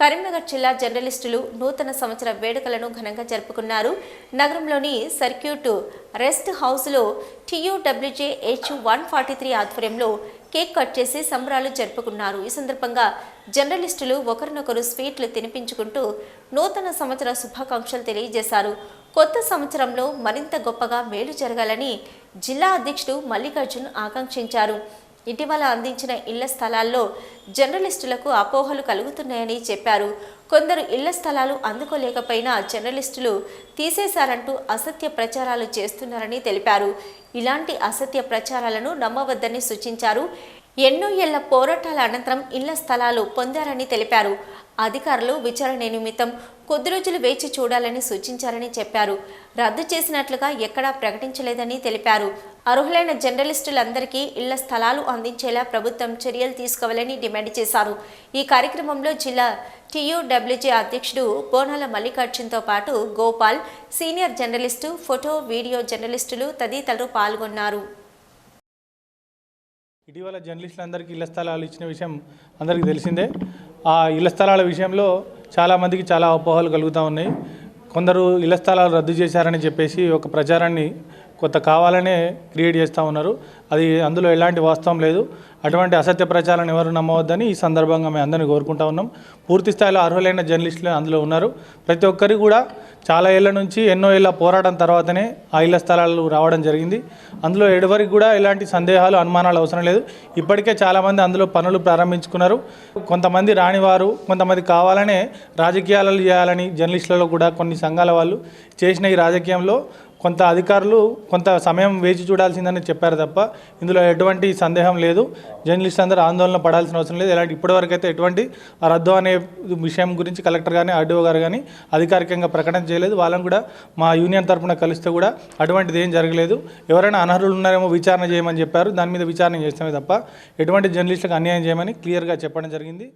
కరీంనగర్ జిల్లా జర్నలిస్టులు నూతన సంవత్సర వేడుకలను ఘనంగా జరుపుకున్నారు. నగరంలోని సర్క్యూట్ రెస్ట్ హౌస్లో TUWJ H one forty three ఆధ్వర్యంలో కేక్ కట్ చేసి సంబరాలు జరుపుకున్నారు. ఈ సందర్భంగా జర్నలిస్టులు ఒకరినొకరు స్వీట్లు తినిపించుకుంటూ నూతన సంవత్సర శుభాకాంక్షలు తెలియజేశారు. కొత్త సంవత్సరంలో మరింత గొప్పగా మేలు జరగాలని జిల్లా అధ్యక్షుడు మల్లికార్జున్ ఆకాంక్షించారు. ఇటీవల అందించిన ఇళ్ళ స్థలాల్లో జర్నలిస్టులకు అపోహలు కలుగుతున్నాయని చెప్పారు. కొందరు ఇళ్ళ స్థలాలు అందుకోలేకపోయినా జర్నలిస్టులు తీసేశారంటూ అసత్య ప్రచారాలు చేస్తున్నారని తెలిపారు. ఇలాంటి అసత్య ప్రచారాలను నమ్మవద్దని సూచించారు. ఎన్నో ఏళ్ళ పోరాటాల అనంతరం ఇళ్ళ స్థలాలు పొందారని తెలిపారు. అధికారులు విచారణ నిమిత్తం కొద్ది రోజులు వేచి చూడాలని సూచించారని చెప్పారు. రద్దు చేసినట్లుగా ఎక్కడా ప్రకటించలేదని తెలిపారు. అర్హులైన జర్నలిస్టులందరికీ ఇళ్ళ స్థలాలు అందించేలా ప్రభుత్వం చర్యలు తీసుకోవాలని డిమాండ్ చేశారు. ఈ కార్యక్రమంలో జిల్లా టీయూడబ్ల్యూజీ అధ్యక్షుడు బోనాల మల్లికార్జున్తో పాటు Gopal senior journalist photo video జర్నలిస్టులు తదితరులు పాల్గొన్నారు. ఇటీవల జర్నలిస్టులందరికీ ఇళ్ళ స్థలాలు ఇచ్చిన విషయం అందరికీ తెలిసిందే. ఆ ఇళ్ళ స్థలాల విషయంలో చాలామందికి చాలా అపోహలు కలుగుతూ ఉన్నాయి. కొందరు ఇళ్ళ స్థలాలు రద్దు చేశారని చెప్పేసి ఒక ప్రచారాన్ని కొత్త కావాలనే క్రియేట్ చేస్తూ ఉన్నారు. అది అందులో ఎలాంటి వాస్తవం లేదు. అటువంటి అసత్య ప్రచారాన్ని ఎవరు నమ్మవద్దని ఈ సందర్భంగా మేము అందరినీ కోరుకుంటా ఉన్నాం. పూర్తి స్థాయిలో అర్హులైన జర్నలిస్టులు అందులో ఉన్నారు. ప్రతి ఒక్కరికి కూడా చాలా ఏళ్ళ నుంచి ఎన్నో ఏళ్ళ పోరాటం తర్వాతనే ఆ ఇళ్ళ స్థలాలు రావడం జరిగింది. అందులో ఎడవరికి కూడా ఎలాంటి సందేహాలు అనుమానాలు అవసరం లేదు. ఇప్పటికే చాలామంది అందులో పనులు ప్రారంభించుకున్నారు. కొంతమంది రానివారు కొంతమంది కావాలనే రాజకీయాలు చేయాలని జర్నలిస్టులలో కూడా కొన్ని సంఘాల వాళ్ళు చేసిన ఈ రాజకీయంలో కొంత అధికారులు కొంత సమయం వేచి చూడాల్సిందని చెప్పారు తప్ప ఇందులో ఎటువంటి సందేహం లేదు. జర్నలిస్ట్ అందరూ ఆందోళన పడాల్సిన అవసరం లేదు. ఇలాంటి ఇప్పటివరకు అయితే ఎటువంటి రద్దు అనే విషయం గురించి కలెక్టర్ కానీ ఆర్డీఓ గారు కానీ అధికారికంగా ప్రకటన చేయలేదు. వాళ్ళని కూడా మా యూనియన్ తరఫున కలిస్తే కూడా అటువంటిది ఏం జరగలేదు. ఎవరైనా అనర్హులు ఉన్నారేమో విచారణ చేయమని చెప్పారు. దాని మీద విచారణ చేస్తామే తప్ప ఎటువంటి జర్నలిస్టులకు అన్యాయం చేయమని క్లియర్గా చెప్పడం జరిగింది.